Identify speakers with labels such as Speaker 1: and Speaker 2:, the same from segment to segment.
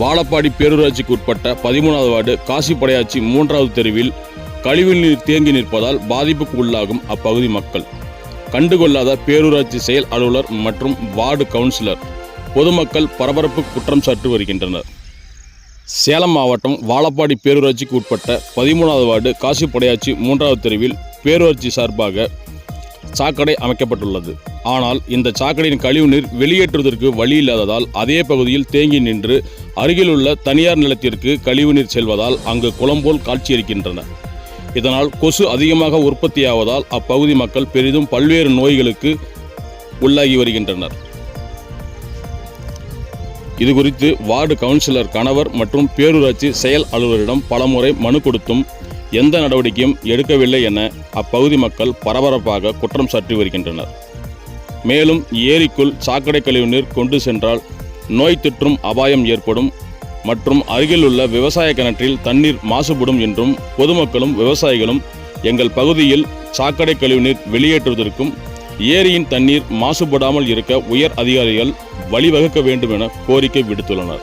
Speaker 1: வாழப்பாடி பேரூராட்சிக்கு உட்பட்ட பதிமூணாவது வார்டு காசிப்படையாச்சி மூன்றாவது தெருவில் கழிவுநீர் தேங்கி நிற்பதால் பாதிப்புக்கு உள்ளாகும் அப்பகுதி மக்கள். கண்டுகொள்ளாத பேரூராட்சி செயல் அலுவலர் மற்றும் வார்டு கவுன்சிலர் பொதுமக்கள் பரபரப்பு குற்றம் சாட்டி வருகின்றனர். சேலம் மாவட்டம் வாழப்பாடி பேரூராட்சிக்கு உட்பட்ட பதிமூணாவது வார்டு காசிப்படையாச்சி மூன்றாவது தெருவில் பேரூராட்சி சார்பாக சாக்கடை அமைக்கப்பட்டுள்ளது. ஆனால் இந்த சாக்கடையின் கழிவுநீர் வெளியேற்றுவதற்கு வழி இல்லாததால் அதே பகுதியில் தேங்கி நின்று அருகிலுள்ள தனியார் நிலத்திற்கு கழிவுநீர் செல்வதால் அங்கு குளம்போல் காட்சியளிக்கின்றன. இதனால் கொசு அதிகமாக உற்பத்தியாவதால் அப்பகுதி மக்கள் பெரிதும் பல்வேறு நோய்களுக்கு உள்ளாகி வருகின்றனர். இதுகுறித்து வார்டு கவுன்சிலர் கணவர் மற்றும் பேரூராட்சி செயல் அலுவலரிடம் பலமுறை மனு கொடுத்தும் எந்த நடவடிக்கையும் எடுக்கவில்லை என அப்பகுதி மக்கள் பரபரப்பாக குற்றம் சாட்டி வருகின்றனர். மேலும் ஏரிக்குள் சாக்கடை கழிவுநீர் கொண்டு சென்றால் நோய் தொற்றும் அபாயம் ஏற்படும் மற்றும் அருகிலுள்ள விவசாய கிணற்றில் தண்ணீர் மாசுபடும் என்றும் பொதுமக்களும் விவசாயிகளும் எங்கள் பகுதியில் சாக்கடை கழிவுநீர் வெளியேற்றுவதற்கும் ஏரியின் தண்ணீர் மாசுபடாமல் இருக்க உயர் அதிகாரிகள் வழிவகுக்க வேண்டும் என கோரிக்கை விடுத்துள்ளனர்.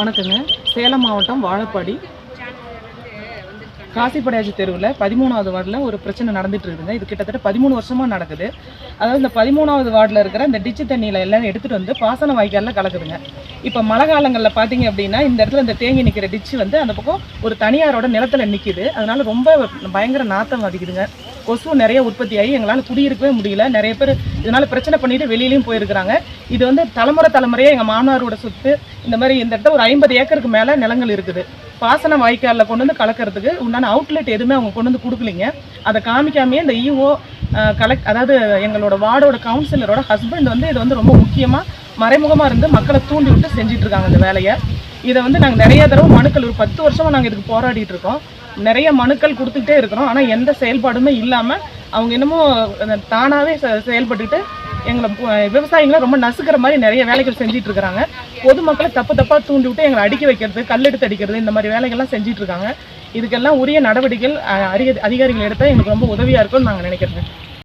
Speaker 2: வணக்கங்க. சேலம் மாவட்டம் வாழப்பாடி. காசிப்படையாச்சி தெருவில் பதிமூணாவது வார்டில் ஒரு பிரச்சனை நடந்துட்டு இருக்குதுங்க இது கிட்டத்தட்ட பதிமூணு வருஷமாக நடக்குது. அதாவது இந்த பதிமூணாவது வார்டில் இருக்கிற இந்த டிச்சு தண்ணியில் எல்லாம் எடுத்துகிட்டு வந்து பாசன வாய்க்காலில் கலக்குதுங்க. இப்போ மழை காலங்களில் பார்த்தீங்க அப்படின்னா இந்த இடத்துல இந்த தேங்கி நிற்கிற டிச்சு வந்து அந்த பக்கம் ஒரு தனியாரோட நிலத்தில் நிற்கிது அதனால ரொம்ப பயங்கர நாத்தம் வதிக்குதுங்க கொசு நிறைய உற்பத்தி ஆகி எங்களால் குடியிருக்கவே முடியல. நிறைய பேர் இதனால் பிரச்சனை பண்ணிட்டு வெளியிலையும் போயிருக்கிறாங்க. இது வந்து தலைமுறை தலைமுறையாக எங்கள் மாமனாரோட சொத்து. இந்த மாதிரி இந்த இடத்த ஒரு ஐம்பது ஏக்கருக்கு மேலே நிலங்கள் இருக்குது. பாசன வாய்க்காலில் கொண்டு வந்து கலக்கிறதுக்கு உண்டான அவுட்லெட் எதுவுமே அவங்க கொண்டு வந்து கொடுக்கலிங்க. அதை காமிக்காமையே இந்த இஓ கலெக்ட் அதாவது எங்களோட வார்டோட கவுன்சிலரோட ஹஸ்பண்ட் வந்து இது வந்து ரொம்ப முக்கியமாக மறைமுகமாக இருந்து மக்களை தூண்டி விட்டு செஞ்சுட்டு இருக்காங்க இந்த வேலையை. இதை வந்து நாங்கள் நிறைய தடவை மனுக்கள் ஒரு பத்து வருஷமாக நாங்கள் இதுக்கு போராடிட்டு இருக்கோம். நிறைய மனுக்கள் கொடுத்துக்கிட்டே இருக்கிறோம். ஆனால் எந்த செயல்பாடுமே இல்லாமல் அவங்க என்னமோ தானாகவே தானாவே செ- செயல்பட்டுட்டு எங்களை விவசாயிகளை ரொம்ப நசுக்கிற மாதிரி நிறைய வேலைகள் செஞ்சுட்டு இருக்கிறாங்க பொதுமக்களை தப்பு தப்பாக தூண்டி விட்டு எங்களை அடிக்க வைக்கிறது கல்லெடுத்து அடிக்கிறது இந்த மாதிரி வேலைகள்லாம் செஞ்சுட்டு இருக்காங்க இதுக்கெல்லாம் உரிய நடவடிக்கைகள் அஹ், அதிகாரிகள் எடுத்தால் எங்களுக்கு ரொம்ப உதவியாக இருக்கும்னு நாங்கள் நினைக்கிறேன்